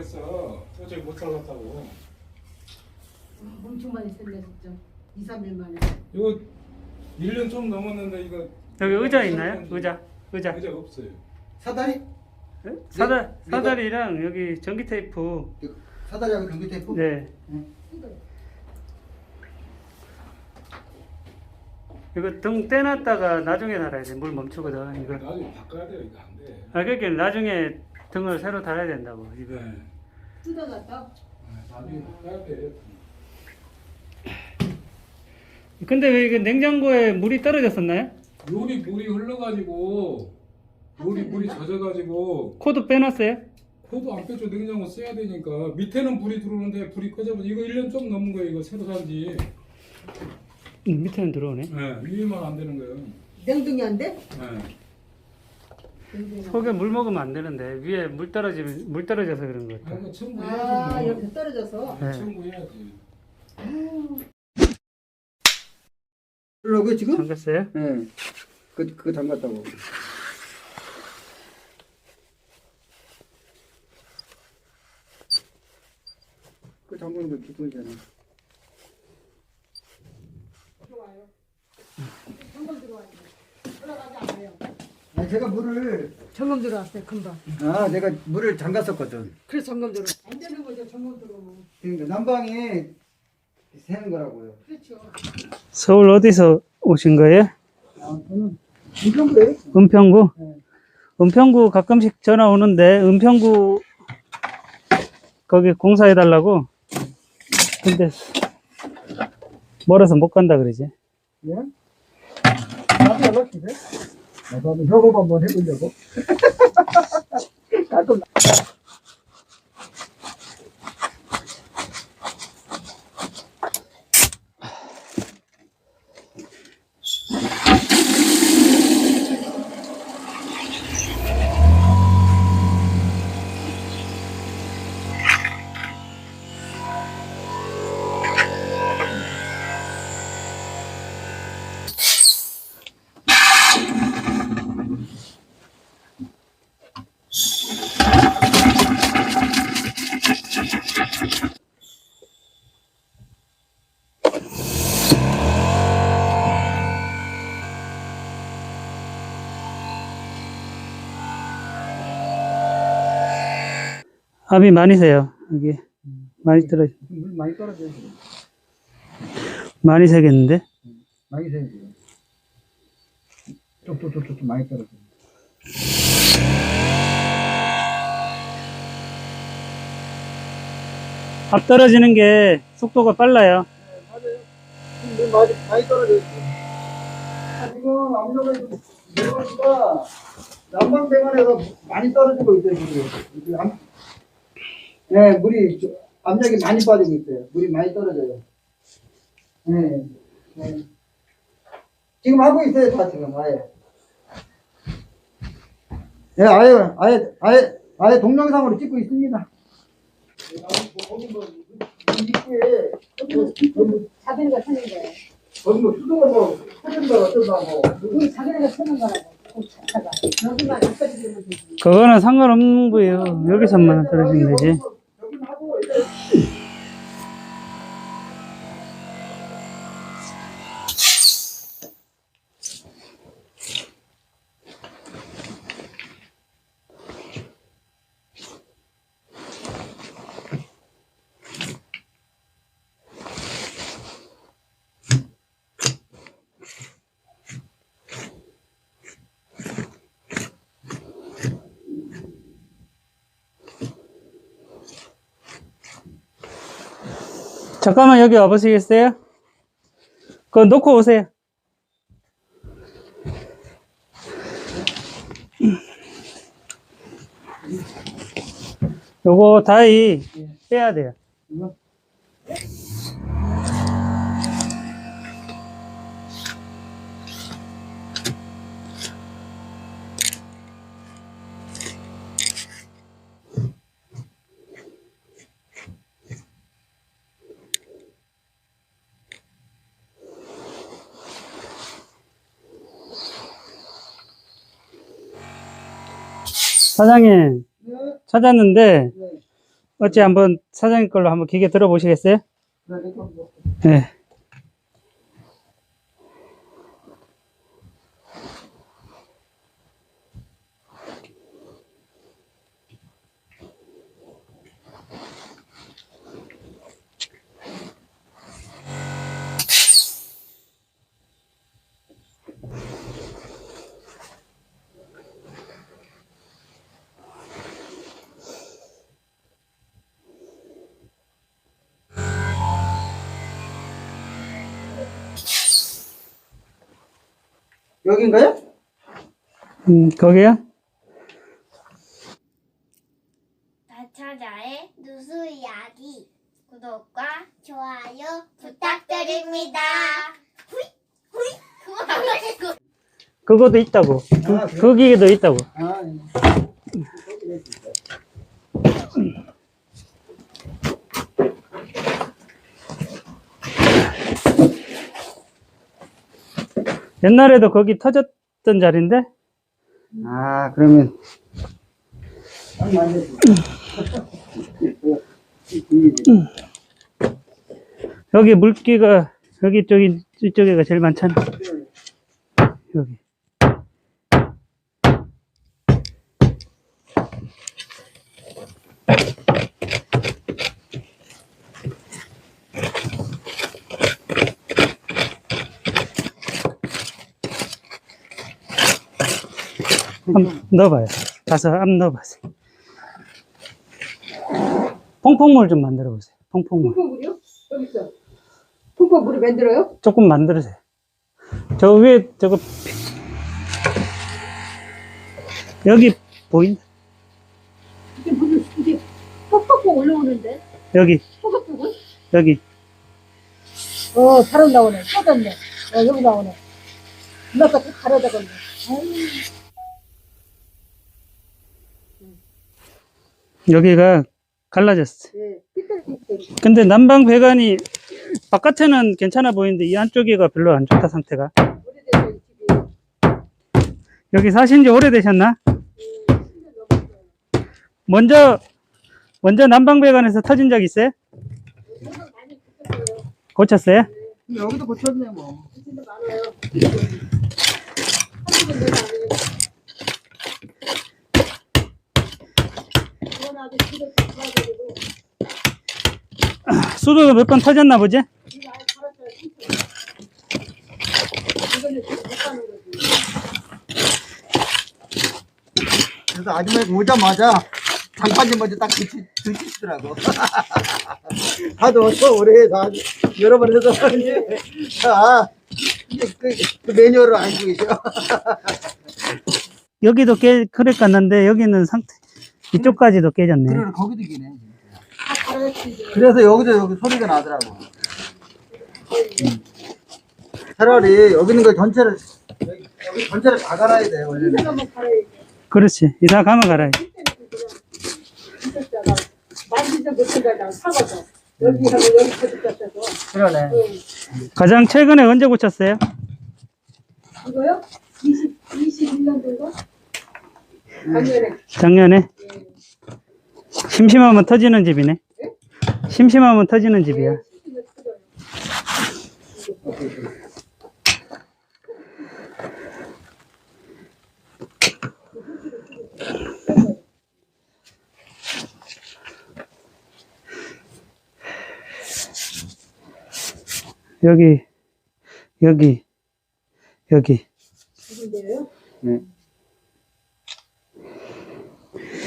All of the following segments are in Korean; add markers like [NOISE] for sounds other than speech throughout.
그랬어. 도저히 못 살겠다고. 엄청 많이 샜네 진짜 2, 3일 만에 이거 1년 좀 넘었는데 이거 여기 의자 있나요? 의자. 의자. 의자 없어요. 사다리? 네? 사다, 네, 사다리랑 여기 전기 테이프. 그 사다리하고 전기 테이프? 네. 이거 등 떼놨다가 나중에 달아야 돼. 물 멈추거든. 이거. 나중에 바꿔야 돼요. 이거 안 돼. 아, 그러니까 나중에 등을 새로 달아야 된다고. 이거. 네. 뜯어놨다 네, 나중에. 근데 왜 이게 냉장고에 물이 떨어졌었나요? 요리 물이 흘러가지고 요리 물이 젖어가지고 코드 빼놨어요? 코도 안 빼줘 냉장고 써야 되니까 밑에는 불이 들어오는데 불이 꺼져버려 이거 1년 좀 넘은 거예요 이거 새로 산지 음, 밑에는 들어오네. 네, 위에만 안 되는 거예요 냉동이 안 돼? 네. 속에 물 먹으면 안 되는데 위에 물 떨어지면 물 떨어져서 그런 것 같아. 청구해야지 아 뭐. 여기서 떨어져서 네. 청구해야지 그러고 지금? 잠겼어요? 네. 그, 그거 담갔다고. 그 담그는 거. 들어와요 점검 들어와요 올라가지 않아요 아, 제가 물을, 점검 들어왔어요 금방 아, 내가 물을 잠갔었거든. 그래서 점검 들어 안 되는 거죠 점검 들어오면 그러니까 난방에 새는 거라고요. 그렇죠 서울 어디서 오신 거예요? 아, 저는 이 정도예요? 은평구? 네. 은평구 가끔씩 전화 오는데 은평구 거기 공사해 달라고. 근데 멀어서 못 간다 그러지. 예? 나도 연락 주세요. 나도 협업 한번 해보려고. 가끔 [LAUGHS] 압이 많이 새요. 여기 많이 떨어 물 많이 떨어져요. 많이 새겠는데? 많이 새요. 쪽쪽쪽쪽 많이 떨어져 요. 압 떨어지는 게 속도가 빨라요. 물 많이, 많이 떨어져요. 아, 지금 압력을 내려오니까 난방배관에서 많이 떨어지고 있어요, 지금. 네, 물이, 저- 압력이 많이 빠지고 있어요. 물이 많이 떨어져요. 네. 네. 지금 하고 있어요, 다 지금, 아예. 네, 아예, 아예, 아예, 아예 동영상으로 찍고 있습니다. 그거는 상관없는 거예요. 여기서만 떨어지면 되지. 잠깐만 여기 와보시겠어요? 그거 놓고 오세요. 요거 다이 빼야 돼요. 사장님 네, 찾았는데 네. 어째 한번 사장님 걸로 한번 기계 들어보시겠어요? 네. 여긴가요? 음, 거기요? 나차자의 누수 이야기 구독과 좋아요 부탁드립니다. 후이 후이 그거 안 하시고 그거도 있다고. 아, 그, 그 기계도 있다고. 아, 예. 옛날에도 거기 터졌던 자리인데? 아, 그러면. 여기 물기가, 여기 쪽이, 이쪽에가 제일 많잖아. 여기. 한번 넣어봐요. 가서 한번 넣어보세요. 퐁퐁물 좀 만들어 보세요. 퐁퐁물. 퐁퐁물이요? 여기 있어. 퐁퐁물이 만들어요? 조금 만들으세요. 저 위에 저거 피- 여기 보인다. 이게 무슨 이게 퍽퍽퍽 올라오는데? 여기 퍽퍽퍽은? 여기 어, 바로 나오네. 쏟았네. 어, 여기 나오네. 누나가 또 가려다갔네. 아유, 여기가 갈라졌어. 예. 삐뚤삐뚤. 근데 난방 배관이 바깥에는 괜찮아 보이는데 이 안쪽에가 별로 안 좋다 상태가. 여기 사신 지 오래되셨나? 먼저 먼저 난방 배관에서 터진 적 있어요? 고쳤어요? 여기도 고쳤네, 뭐. 진짜 많 집에 수도도 몇 번 터졌나 보지? 이거 아예 팔았어요. 이거는 지금 못 가는 거지. 그래서 아줌마가 오자마자 장판지 먼저 딱 드시, 드시더라고. 하도 또 오래 해서 아주 여러 번 해서 이제 자, 이제 그, 그 매뉴얼을 알고 계셔. [LAUGHS] 여기도 깨 그래 갔는데 여기는 상태 이쪽까지도 깨졌네. 그래, 거기도 기네. 그래서 여기도 여기 소리가 나더라고. 음. 차라리 여기 있는 걸 전체를, 여기, 여기 전체를 다 갈아야 돼, 원래는. 그렇지. 이사 가면 갈아야 돼. 만지도 못해가지고. 여기 여기. 그러네. 응. 가장 최근에 언제 고쳤어요? 이거요? 20, 21년 정도? 작년에. 작년에. 심심하면 터지는 집이네. 심심하면 터지는 집이야. 여기, 여기, 여기. 네.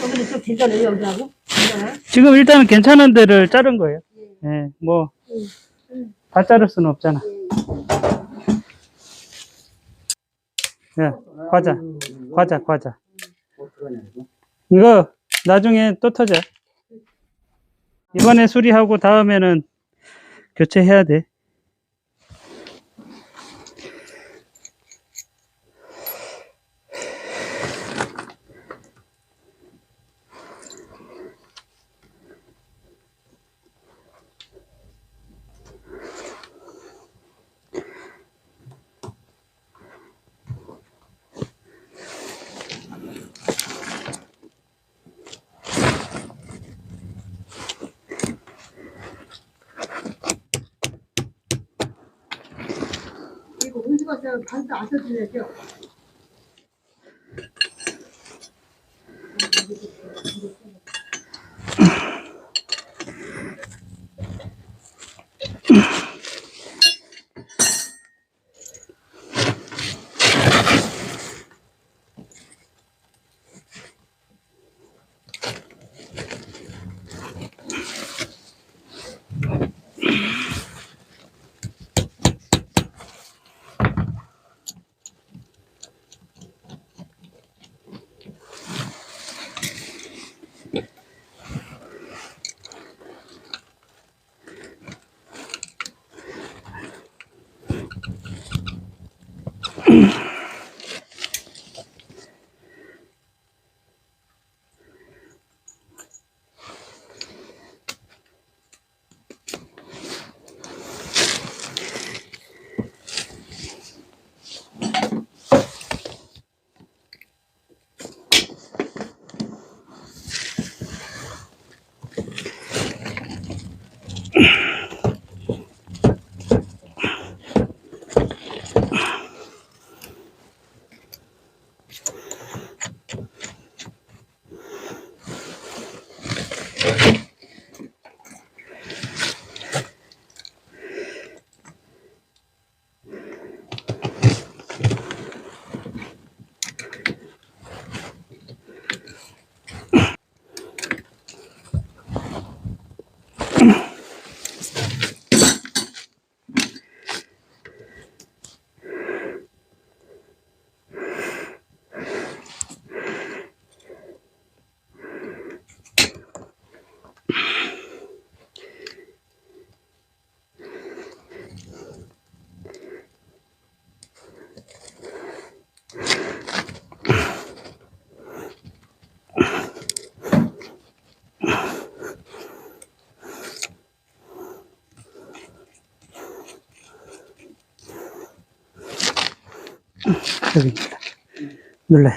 저번에 좀 괜찮아요, 여기하고? 괜찮아요? 지금 일단은 괜찮은 데를 자른 거예요. 예, 뭐, 다 자를 수는 없잖아. 야, 과자, 과자, 과자. 어떡하냐, 이거. 이거 나중에 또 터져. 이번에 수리하고 다음에는 교체해야 돼. 이거 움직여서 반도 안 써주려죠. 여기입니다. 눌러요.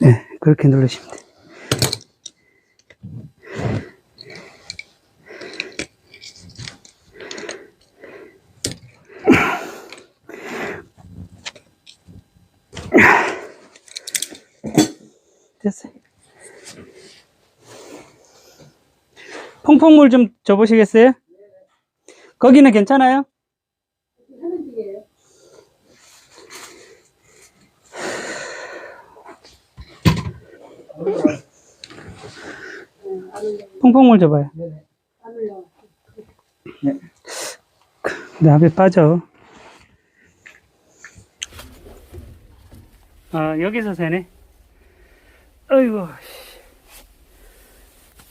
네, 그렇게 누르시면 돼요. 됐어요. 퐁퐁물 좀 줘보시겠어요? 거기는 괜찮아요? 퐁퐁물 줘봐요. 안 올려. 나비 빠져. 아, 여기서 새네. 씨.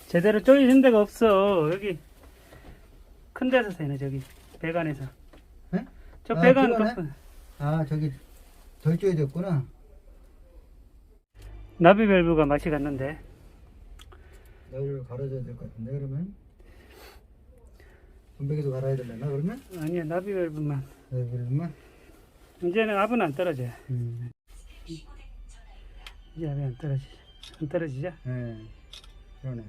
제대로 쪼이신 데가 없어. 여기. 큰 데서 새네, 저기. 배관에서. 네? 저 아, 배관 그거네? 끝. 아 저기 덜 쪼여졌구나 나비 밸브가 맛이 갔는데. 여기를 갈아줘야 될 것 같은데 그러면 분배기도 갈아야 되려나 그러면? 아니야, 나비 밸브만. 네 그러면 이제는 압은 안 떨어져요. 음. 이제 압이 안 떨어지죠. 안 떨어지죠? 네 그러네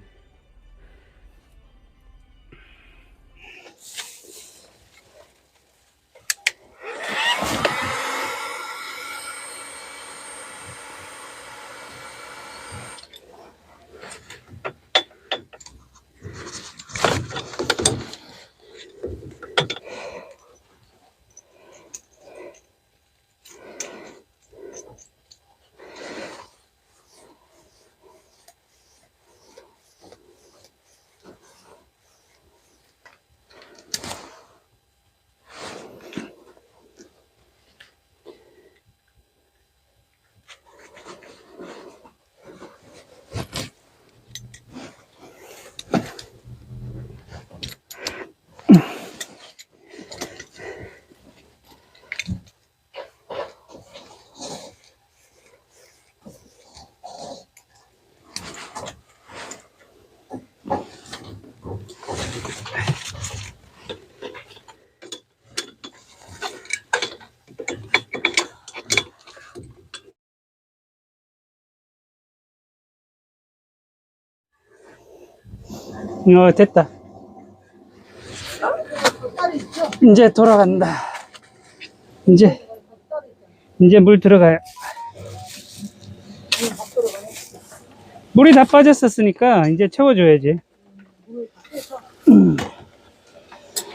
어, 됐다. 이제 돌아간다. 이제, 이제 물 들어가요. 물이 다 빠졌었으니까 이제 채워줘야지. 음.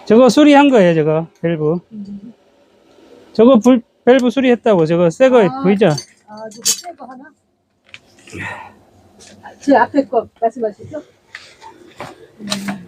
저거 수리한 거예요, 저거, 밸브. 저거 불, 밸브 수리했다고, 저거 새거 아. 보이죠? 아, 누구 새거 하나? 제 앞에 거 말씀하시죠? Mm.